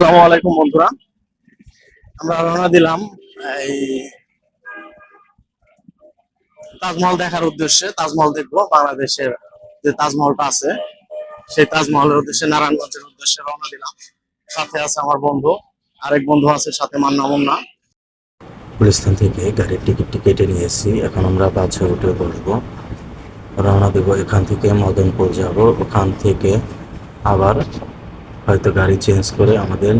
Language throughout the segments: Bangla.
আসসালামু আলাইকুম বন্ধুরা। আমরা রওনা দিলাম এই তাজমহল দেখার উদ্দেশ্যে। তাজমহল দেখব, বাংলাদেশের যে তাজমহলটা আছে, সেই তাজমহলের উদ্দেশ্যে, নারায়ণগঞ্জের উদ্দেশ্যে রওনা দিলাম। সাথে আছে আমার বন্ধু, আরেক বন্ধু আছে, সাথে মান্না মুন্না। গুলিস্তান থেকে গাড়ির টিকিটটি কেটে নিয়েছি এখন আমরা বাসে উঠে বসবো। রওনা দেবো এখান থেকে মদনপুর যাব। ওখান থেকে আবার হয়তো গাড়ি চেঞ্জ করে আমাদের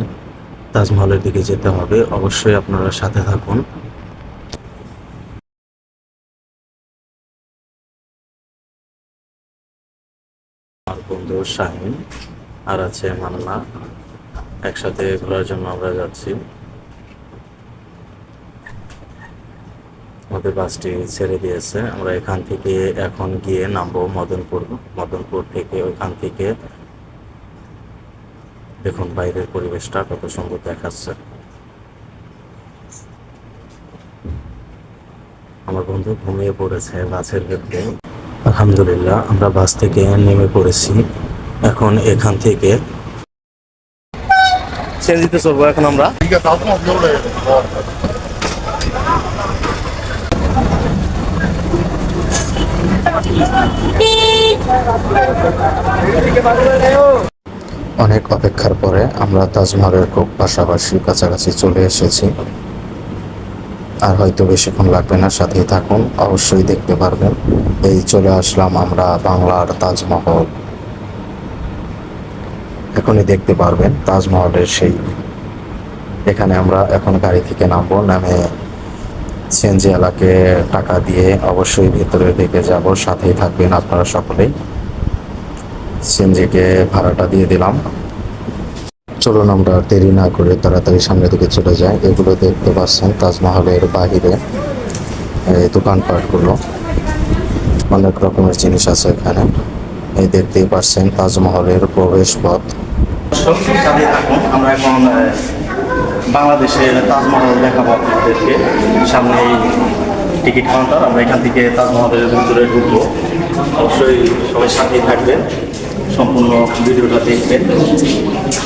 তাজমহলের দিকে যেতে হবে। অবশ্যই আপনারা সাথে থাকুন। বন্ধু শাহিন আর আছে মান্না। একসাথে ঘোরার জন্য আমরা যাচ্ছি। আমাদের বাসটি ছেড়ে দিয়েছে। আমরা এখান থেকে এখন গিয়ে নামবো মদনপুর। মদনপুর থেকে ওইখান থেকে দেখুন বাইরের পরিবেশটা কত সুন্দর দেখাচ্ছে। আমার বন্ধু ঘুমিয়ে পড়েছে বাসের ভেতরে। আলহামদুলিল্লাহ আমরা বাস থেকে নেমে পড়েছি। এখন এখান থেকে সেনজিতে চলবো এখন আমরা। অনেক অপেক্ষার পরে আমরা তাজমহলের খুব পাশাপাশি কাছাকাছি চলে এসেছি। আর হয়তো বেশিক্ষণ লাগবে না, সাথেই থাকুন, অবশ্যই দেখতে পারবেন। এই চলে আসলাম আমরা বাংলার তাজমহল। এখনই দেখতে পারবেন তাজমহলের সেই। এখানে আমরা এখন গাড়ি থেকে নামবো, নামে সিএনজি এলাকে টাকা দিয়ে অবশ্যই ভেতরের দিকে যাব, সাথেই থাকবেন আপনারা সকলেই। সিএনজিকে ভাড়াটা দিয়ে দিলাম। চলুন আমরা দেরি না করে তাড়াতাড়ি সামনের দিকে চলে যাই। এগুলো দেখতে পাচ্ছেন তাজমহলের বাহিরে, এই দোকানপাটগুলো। অনেক রকমের জিনিস আছে এখানে। এই দেখতেই পাচ্ছেন তাজমহলের প্রবেশ পথ আমরা বাংলাদেশের তাজমহল দেখাবো আপনাদেরকে। সামনে টিকিট কাউন্টার, আমরা এখান থেকে তাজমহলের ভিতরে ঢুকবো। অবশ্যই সবাই সাথেই থাকবেন। সম্পূর্ণ ভিডিওটা দেখবেন।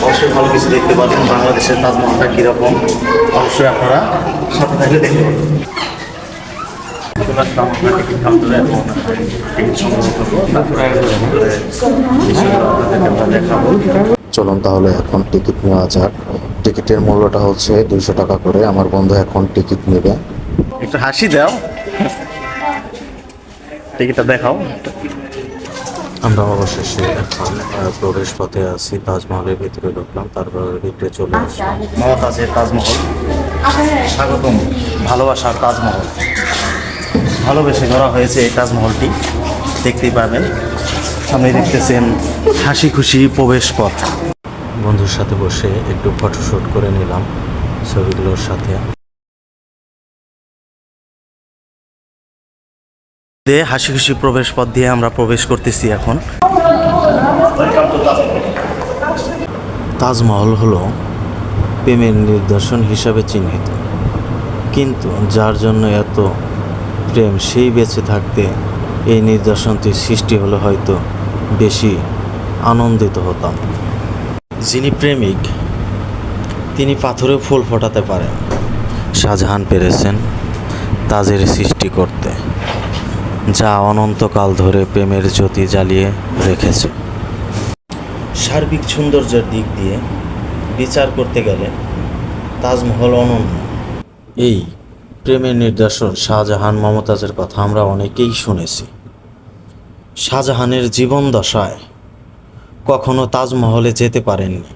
অবশ্যই ভালো কিছু দেখতে পাবেন বাংলাদেশের তাজমহলটা কীরকম? অবশ্যই আপনারা সাথে থাকলে দেখতে পাবেন চলুন তাহলে এখন টিকিট নেওয়া যাক। টিকিটের মূল্যটা হচ্ছে দুইশো টাকা করে। আমার বন্ধু এখন টিকিট নেবে। একটু হাসি দাও। টিকিটটা দেখাও। আমরা অবশেষে এখন প্রবেশ পথে আছি তাজমহলের ভিতরে ঢুকলাম তারপর ভিতরে চলে আসলাম। মমতাজের তাজমহল। স্বাগতম ভালোবাসার তাজমহল। ভালোবেসে করা হয়েছে এই তাজমহলটি। দেখতেই পাবেন সামনে দেখতেছেন হাসি খুশি প্রবেশ পথ বন্ধুর সাথে বসে একটু ফটোশ্যুট করে নিলাম ছবিগুলোর সাথে। দিয়ে হাসি খুশি প্রবেশ পথ দিয়ে আমরা প্রবেশ করতেছি এখন। তাজমহল হলো প্রেমের নিদর্শন হিসাবে চিহ্নিত। কিন্তু যার জন্য এত প্রেম, সেই বেঁচে থাকতে এই নিদর্শনটির সৃষ্টি হলে হয়তো বেশি আনন্দিত হতাম। যিনি প্রেমিক, তিনি পাথরে ফুল ফোটাতে পারেন। শাহজাহান পেরেছেন তাজের সৃষ্টি করতে যা অনন্তকাল ধরে প্রেমের জ্যোতি জ্বালিয়ে রেখেছে। সার্বিক সৌন্দর্যের দিক দিয়ে বিচার করতে গেলে তাজমহল অনন্য। এই প্রেমের নিদর্শন শাহজাহান মমতাজের কথা আমরা অনেকেই শুনেছি। শাহজাহানের জীবন দশায় কখনো তাজমহলে যেতে পারেননি।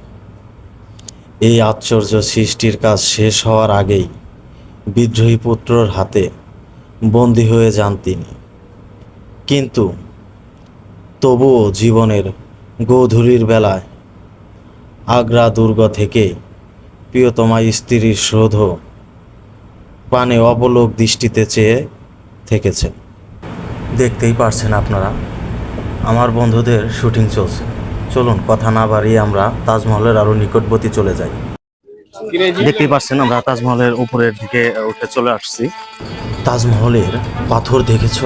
এই আশ্চর্য সৃষ্টির কাজ শেষ হওয়ার আগেই বিদ্রোহী পুত্রর হাতে বন্দী হয়ে যান তিনি। কিন্তু তবুও জীবনের গোধূলির বেলায় আগ্রা দুর্গ থেকে প্রিয়তমা স্ত্রীর শোধ পানে অবলোক দৃষ্টিতে চেয়ে থেকেছে দেখতেই পারছেন আপনারা, আমার বন্ধুদের শুটিং চলছে। চলুন, কথা না বাড়িয়ে আমরা তাজমহলের আরও নিকটবর্তী চলে যাই। দেখতেই পাচ্ছেন আমরা তাজমহলের উপরের দিকে উঠে চলে আসছি। তাজমহলের পাথর দেখেছ?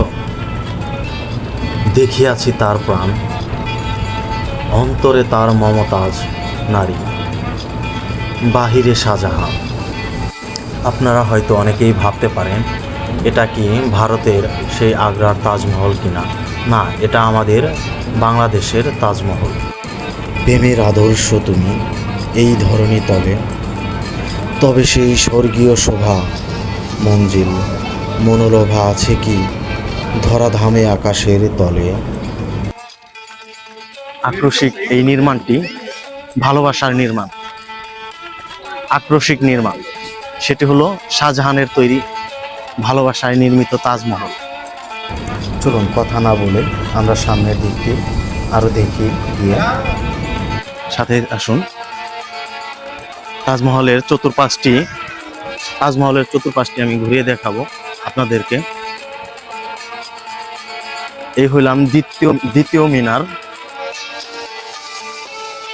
দেখিয়াছি তার প্রাণ। অন্তরে তার মমতাজ নারী। বাহিরে শাহজাহান। আপনারা হয়তো অনেকেই ভাবতে পারেন, এটা কি ভারতের সেই আগ্রার তাজমহল কিনা? না, এটা আমাদের বাংলাদেশের তাজমহল। প্রেমের আদর্শ তুমি, এই ধরনী তবে। তবে সেই স্বর্গীয় শোভা, মঞ্জিল, মনোলোভা আছে কি? ধরাধামে আকাশের তলে। আক্রোশিক এই নির্মাণটি ভালোবাসার নির্মাণ। আক্রোশিক নির্মাণ। সেটি হলো শাহজাহানের তৈরি ভালোবাসায় নির্মিত তাজমহল। চলুন কথা না বলে আমরা সামনের দিকটি আরও দেখি গিয়ে। সাথে আসুন। তাজমহলের চতুর্পাশটি তাজমহলের চতুর্পাশটি আমি ঘুরিয়ে দেখাবো আপনাদেরকে। এই হইলাম দ্বিতীয় দ্বিতীয় মিনার।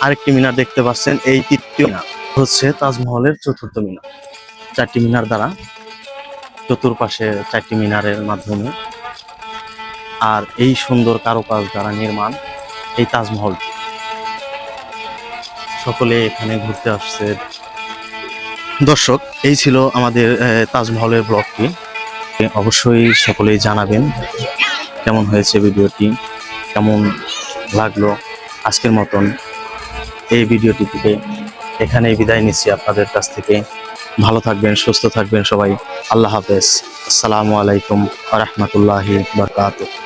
আরেকটি মিনার দেখতে পাচ্ছেন, এই তৃতীয় মিনার হচ্ছে তাজমহলের চতুর্থ মিনার। চারটি মিনার দ্বারা চতুর্পাশে চারটি মিনারের মাধ্যমে। আর এই সুন্দর কারুকাজ দ্বারা নির্মাণ এই তাজমহল। সকলে এখানে ঘুরতে আসছে। দর্শক, এই ছিল আমাদের তাজমহলের ব্লগটি। অবশ্যই সকলেই জানাবেন। কেমন হয়েছে ভিডিওটি, কেমন লাগল আজকের মতন এই ভিডিওটি থেকে? এখানেই বিদায় নিচ্ছি আপনাদের কাছ থেকে। ভালো থাকবেন, সুস্থ থাকবেন সবাই। আল্লাহ হাফেজ। আসসালামু আলাইকুম রহমতুল্লাহি বারকাতুহ।